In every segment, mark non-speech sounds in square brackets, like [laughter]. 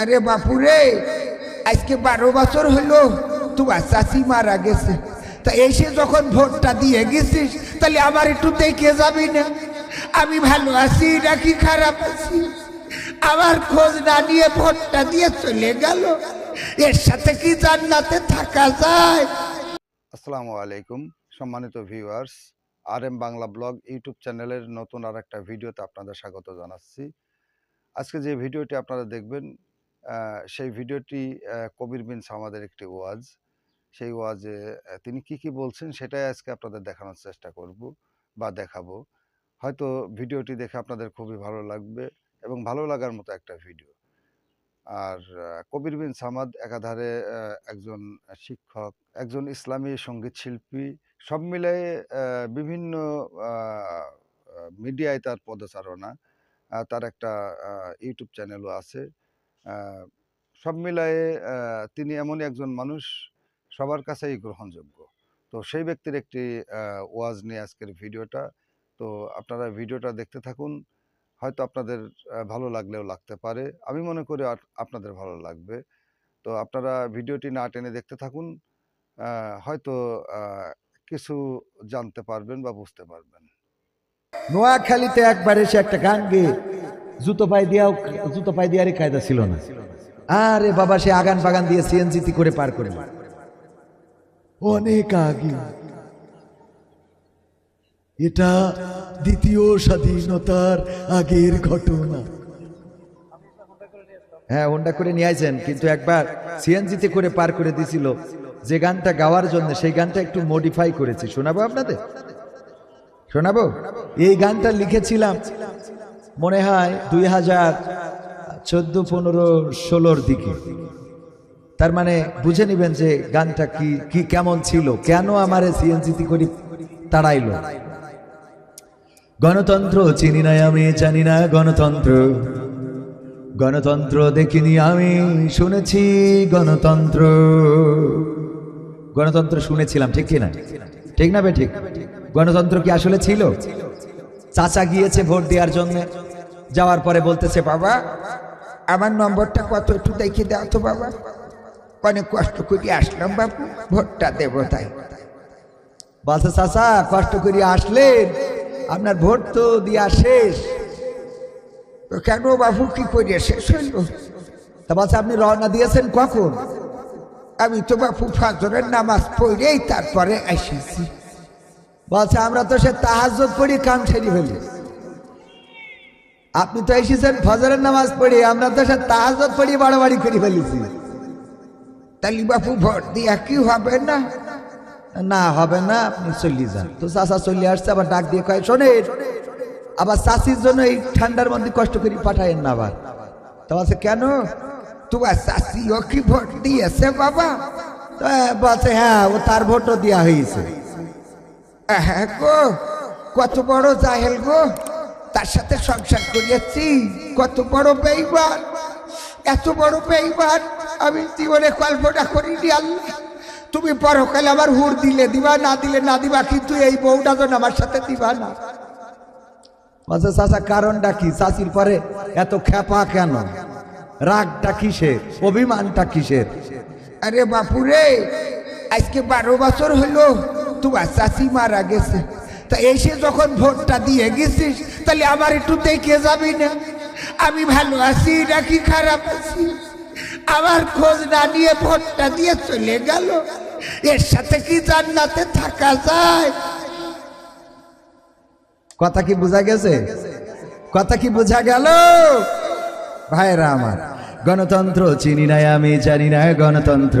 আরে বাপুরে, আজকে বারো বছর হলো, তোমার চাষি মারা গেছে। তা এসে যখন ভোটটা দিয়ে গেছিস, তাহলে আমার একটু দেখে যাবি না? আমি ভালো আছি নাকি খারাপ আছি? আমার খোঁজ না নিয়ে ভোটটা দিয়ে চলে গেল। এর সাথে কি জান্নাতে থাকা যায়? আসসালামু আলাইকুম, সম্মানিত viewers. R M Bangla blog YouTube চ্যানেলের নতুন আর একটা ভিডিওতে আপনাদের স্বাগত জানাচ্ছি। আজকে যে ভিডিওটি আপনারা দেখবেন সেই ভিডিওটি কবির বিন সামাদের একটি ওয়াজ। সেই ওয়াজে তিনি কি কি বলছেন সেটাই আজকে আপনাদের দেখানোর চেষ্টা করব বা দেখাবো। হয়তো ভিডিওটি দেখে আপনাদের খুবই ভালো লাগবে এবং ভালো লাগার মতো একটা ভিডিও। আর কবির বিন সামাদ একাধারে একজন শিক্ষক, একজন ইসলামী সংগীত শিল্পী, সব মিলাই বিভিন্ন মিডিয়ায় তার পদচারণা। তার একটা ইউটিউব চ্যানেলও আছে। সব মিলায়ে তিনি এমনই একজন মানুষ সবার কাছেই গ্রহণযোগ্য। তো সেই ব্যক্তির একটি ওয়াজ নিয়ে আজকের ভিডিওটা। তো আপনারা ভিডিওটা দেখতে থাকুন। হয়তো আপনাদের ভালো লাগলেও লাগতে পারে। আমি মনে করি আপনাদের ভালো লাগবে। তো আপনারা ভিডিওটি না টেনে দেখতে থাকুন। হয়তো কিছু জানতে পারবেন বা বুঝতে পারবেন। নোয়াখালীতে একবার এসে একটা গান গেয়ে জুতো পায়ে দিয়াও, জুতো পায়ে দিয়ারই কায়দা ছিল না। আরে বাবা, সে আগান বাগান দিয়ে সিএনজিটি করে পার করে অনেক আগে। এটা দ্বিতীয় স্বাধীনতার আগের ঘটনা। হ্যাঁ হোন্ডা করে নিয়ে আইছেন, কিন্তু একবার সিএনজিতে করে পার করে দিছিল। যে গানটা গাওয়ার জন্য, সেই গানটা একটু মডিফাই করেছি। শোনাবো আপনাদের? শোনাবো? এই গানটা লিখেছিলাম মনে হয় দুই হাজার চোদ্দ, পনেরো, ষোলোর দিকে। তার মানে বুঝে নিবেন যে গানটা কি কি কেমন ছিল, কেন আমার সিএনজিটি করি তাড়াইল। গণতন্ত্র চিনি না আমি, জানি না গণতন্ত্র। গণতন্ত্র দেখিনি আমি, শুনেছি গণতন্ত্র। গণতন্ত্র শুনেছিলাম, ঠিক কি না? ঠিক না বে, ঠিক। গণতন্ত্র কি আসলে ছিল? চাচা গিয়েছে ভোট দেওয়ার জন্য। যাওয়ার পরে বলতেছে, বাবা, আমার নম্বরটা কত একটু দেখে দাও তো বাবা। অনেক কষ্ট করে আসলাম বাবু ভোটটা দেবো তাই। বলছে, চাচা, কষ্ট করে আসলেন। আপনার ভোট তো দিয়া শেষ। তো কেন বাবু কি করে শেষ হইল? তা বলছে, আপনি রওনা দিয়েছেন কখন? আমি তো বাপু ফজরের নামাজ পড়েই তারপরে এসেছি। বলছে, আমরা তো সে তাহাজ্জুদ পড়ি, কাম সেরি ফেলি। আপনি তো এসেছেন, ফজরের নামাজ পড়ি, আমরা তো সে তাহাজ্জুদ পড়ি, বাড়াবাড়ি করে ফেলেছি। তাহলে বাপু, ভোট দিয়া কি হবে না? না, হবে না, আপনি চলে যান। তো চাচা চলে আসছে, আবার ডাক দিয়ে কয়, শোনে, আবার চাষির জন্য এই ঠান্ডার মধ্যে কষ্ট করে, পাঠায়েন না আবার। তো বলছে, কেন? তোমার চাষিও কি ভোট দিয়েছে বাবা? বলছে হ্যাঁ ও তার ভোটও দেওয়া হয়েছে। হ্যাঁ গো, কত বড় জাহেল গো। তার সাথে সংসার করিয়েছি, কত বড় বেইমান। এত বড় বেইমান, আমি জীবনে কল্পনা করিনি আল্লাহ। তুমি পরকালে আমার হুর দিলে দিবা, না দিলে না দিবা, কিন্তু এই বউটা যেন আমার সাথে দিবা না। বলছে চাচা, কারণটা কি? চাষির পরে এত খেপা কেন? রাগটা কিসের? অভিমানটা কিসের? আরে বাপুরে, আজকে বারো বছর হলো। তোমার চাষি মারা গেছে। তা এসে যখন ভোটটা দিয়ে গেছিস, তাহলে আমার একটু দেখে যাবি না? আমি ভালো আছি নাকি খারাপ আছি? আমার খোঁজ না নিয়ে ভোটটা দিয়ে চলে গেল। এর সাথে কি জান্নাতে থাকা যায়? কথা কি বোঝা গেছে? কথা কি বোঝা গেল? ভাইরা আমার, গণতন্ত্র চিনি নাই আমি, জানি না গণতন্ত্র।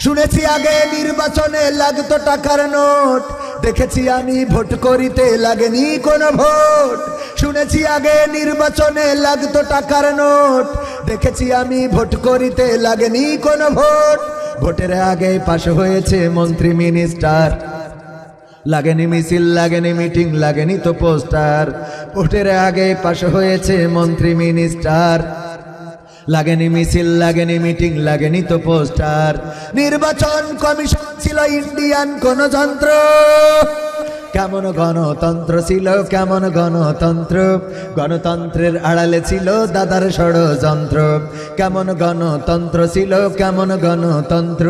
শুনেছি আগে নির্বাচনে লাগতো টাকার নোট। দেখেছি আমি ভোট করিতে লাগেনি কোনো ভোট। শুনেছি আগে নির্বাচনে লাগতো টাকার নোট। দেখেছি আমি ভোট করিতে লাগেনি কোনো ভোট। ভোটের আগে পাশ হয়েছে মন্ত্রী, মিনিস্টার। লাগেনি মিছিল, লাগেনি মিটিং, লাগেনি তো পোস্টার। ভোটের আগে পাশ হয়েছে মন্ত্রী, মিনিস্টার। লাগেনি মিছিল, লাগেনি মিটিং, লাগেনি তো পোস্টার। নির্বাচন কমিশন ছিল ইন্ডিয়ান কোন যন্ত্র কেমন গণতন্ত্র ছিল, কেমন গণতন্ত্র? গণতন্ত্রের আড়ালে ছিল দাদার ষড়যন্ত্র। কেমন গণতন্ত্র ছিল, কেমন গণতন্ত্র?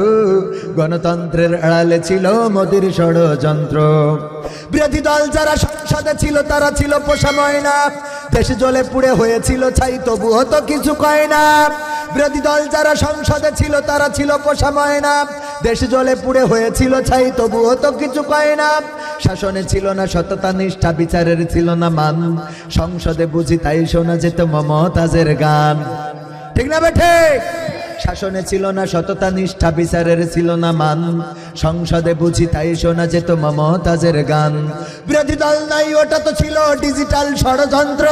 গণতন্ত্রের আড়ালে ছিল মোদির ষড়যন্ত্র। বিরোধী দল যারা সংসদে ছিল, তারা ছিল পোষা ময়না। দেশ জলে পুড়ে হয়েছিল ছাই তবু তো কিছু কয় না। বিরোধী দল যারা সংসদে ছিল, তারা ছিল পোষা ময়না। দেশ জলে পুড়ে হয়েছিল ছাই তবু তো কিছু কয় না। শাসনে ছিল না সততা, নিষ্ঠা, বিচারের ছিল না মান। সংসদে বুঝি তাই শোনা যেত মমতাজের গান। ঠিক না বেঠে শাসনে ছিল না সততা, নিষ্ঠা, বিচারের ছিল না মান। সংসদে বুঝি তাই শোনা যেত মমতাজের গান। বিরোধী দল নাই, ওটা তো ছিল ডিজিটাল ষড়যন্ত্র।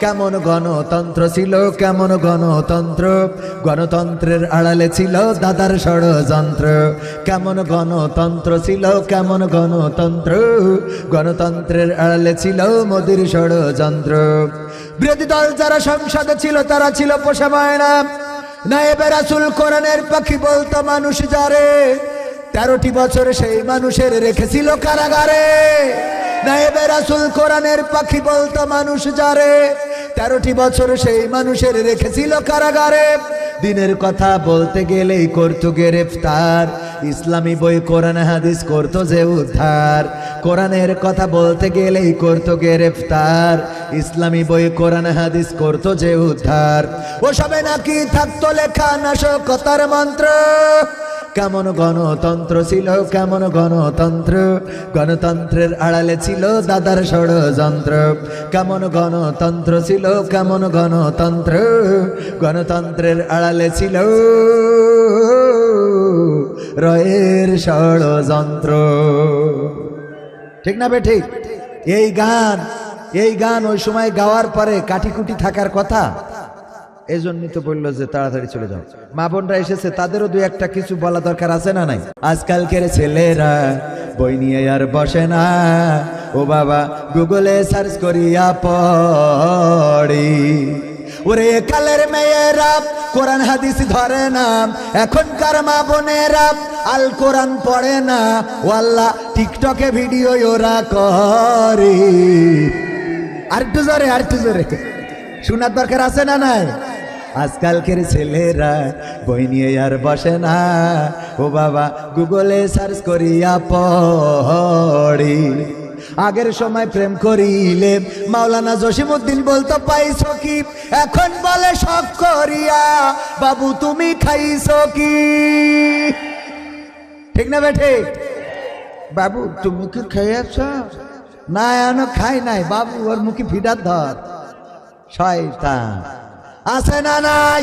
কেমন গণতন্ত্র ছিল, কেমন গণতন্ত্র। গণতন্ত্রের আড়ালে ছিল দাদার ষড়যন্ত্র। কেমন গণতন্ত্র ছিল, কেমন গণতন্ত্র। গণতন্ত্রের আড়ালে ছিল মোদির ষড়যন্ত্র। বিরোধী দল যারা সংসদে ছিল, তারা ছিল পোষা ময়না নায়েবে রাসুল কোরআনের পাখি বলতো, মানুষ যারে, তেরোটি বছর সেই মানুষের রেখেছিল কারাগারে। নায়েবে রাসুল কোরআনের পাখি বলতো, মানুষ যারে, তেরোটি বছর সেই মানুষের রেখেছিল কারাগারে। দিনের কথা বলতে গেলেই করতো গ্রেফতার। ইসলামী বই কোরআন হাদিস করতো যে উদ্ধার। কোরআনের কথা বলতে গেলেই করতো গ্রেফতার। ইসলামী বই কোরআন হাদিস করতো যে উদ্ধার। ওসবে নাকি থাকতো লেখা নাশকতার মন্ত্র। কেমন গণতন্ত্র ছিল, কেমন গণতন্ত্র। গণতন্ত্রের আড়ালে ছিল দাদার ষড়যন্ত্র। কেমন গণতন্ত্র ছিল, কেমন গণতন্ত্র। গণতন্ত্রের আড়ালে ছিল রয়ের ষড়যন্ত্র ঠিক না বে, ঠিক? এই গান এই গান ওই সময় গাওয়ার পরে কাটিকুটি থাকার কথা? এই জন্যই তো বলল যে তাড়াতাড়ি চলে যাও। মা বোনরা এসেছে, তাদেরও দুই একটা কিছু বলা দরকার আছে না নাই? আজকালকের ছেলেরা বই নিয়ে আর বসে না। ও বাবা, গুগলে সার্চ করিয়া পড়ি। ওরে কালের মেয়েরা, কোরআন হাদিস ধরে না, এখনকার মা বোনেরা, আল কোরআন পড়ে না, ও আল্লাহ টিকটকে ভিডিও ওরা করে। আর একটু জোরে, আরেকটু জোরে। শোনার দরকার আছে না নাই? আজকালকের ছেলেরা বই নিয়ে আর বসে না। ও বাবা, গুগলে সার্চ করিয়া পড়ি। আগের সময় প্রেম করিলে। মাওলানা জসিমুদ্দিন বলতো, পাইছো কি? এখন বলে শখ করিয়া, বাবু তুমি খাইছো কি? ঠিক না বেঠে? বাবু, তুমি কি খেয়েছ? না, এখনও খাই নাই। বাবু, ওর মুখে ফিডার ধর। শয়তান। আছে না নাই?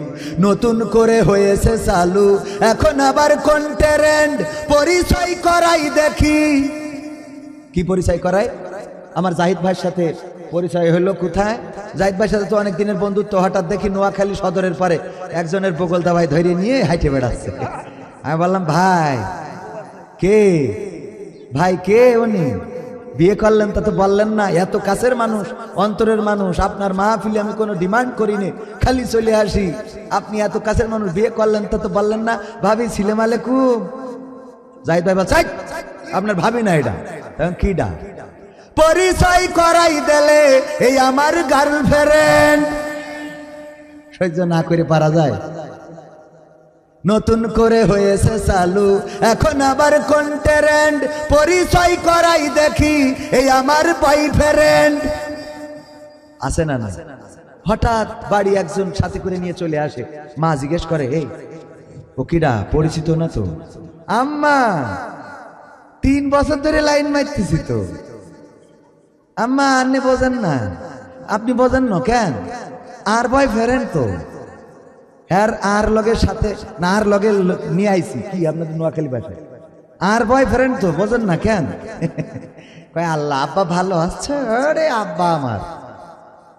নতুন করে হয়েছে চালু। এখন আবার কোন ট্রেন্ড পরিচয় করাই দেখি। কি পরিচয় করায় আমার জাহিদ ভাইয়ের সাথে পরিচয় হলো কোথায়? জাহিদ ভাইয়ের সাথে তো অনেক দিনের বন্ধুত্ব, হঠাৎ দেখি নোয়াখালী সদরের পরে একজনের বগল দাবাই ধরে নিয়ে হাইটে বেড়াচ্ছে। আমি বললাম, ভাই, কে? ভাই, কে উনি? বিয়ে করলেন তা তো বললেন না এত কাছের মানুষ অন্তরের মানুষ আপনার মাহফিলে আমি কোনো ডিমান্ড করিনি খালি চলে আসি। আপনি এত কাছের মানুষ বিয়ে করলেন তা তো বললেন না ভাবি ছিলেম আলেকুম জাহিদ ভাই "ছাই, আপনার ভাবি না এটা? কি ডা পরিচয় করাই দিলে এই আমার গার্লফ্রেন্ড সহ্য না করে পারা যায়। নতুন করে হয়েছে চালু। এখন আবার কন্টেরেন্ট পরিচয় করাই দেখি, এই আমার বয়ফ্রেন্ড আছে না না হঠাৎ বাড়ি একজন সাথে করে নিয়ে চলে আসে। মা জিজ্ঞেস করে, এই, ও কিরা পরিচিত না তো? আম্মা, তিন বছর ধরে লাইন মারতেছি তো। আম্মা, আপনি বোঝেন না। আপনি বোঝেন না কেন? আর বয় ফেরেন তো। আর আর লগের সাথে, না আর লগে নিয়ে আইছি। কি, আপনাদের নোয়াখালী ভাষায়? আর বয় ফ্রেন্ড তো, বোঝেন না কেন? [laughs] কয়, আল্লাহ, আব্বা ভালো আছে? আরে আব্বা আমার।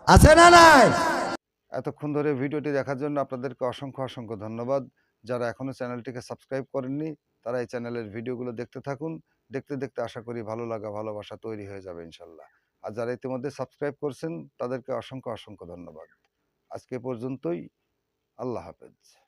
আছে না নাই? এতক্ষণ ধরে ভিডিওটি দেখার জন্য আপনাদেরকে অসংখ্য অসংখ্য ধন্যবাদ। যারা এখনও চ্যানেলটিকে সাবস্ক্রাইব করেননি, তারা এই চ্যানেলের ভিডিওগুলো দেখতে থাকুন। দেখতে দেখতে আশা করি ভালো লাগা, ভালোবাসা তৈরি হয়ে যাবে, ইনশাল্লাহ। আর যারা ইতিমধ্যে সাবস্ক্রাইব করছেন, তাদেরকে অসংখ্য অসংখ্য ধন্যবাদ। আজকে পর্যন্তই। আল্লাহ হাফেজ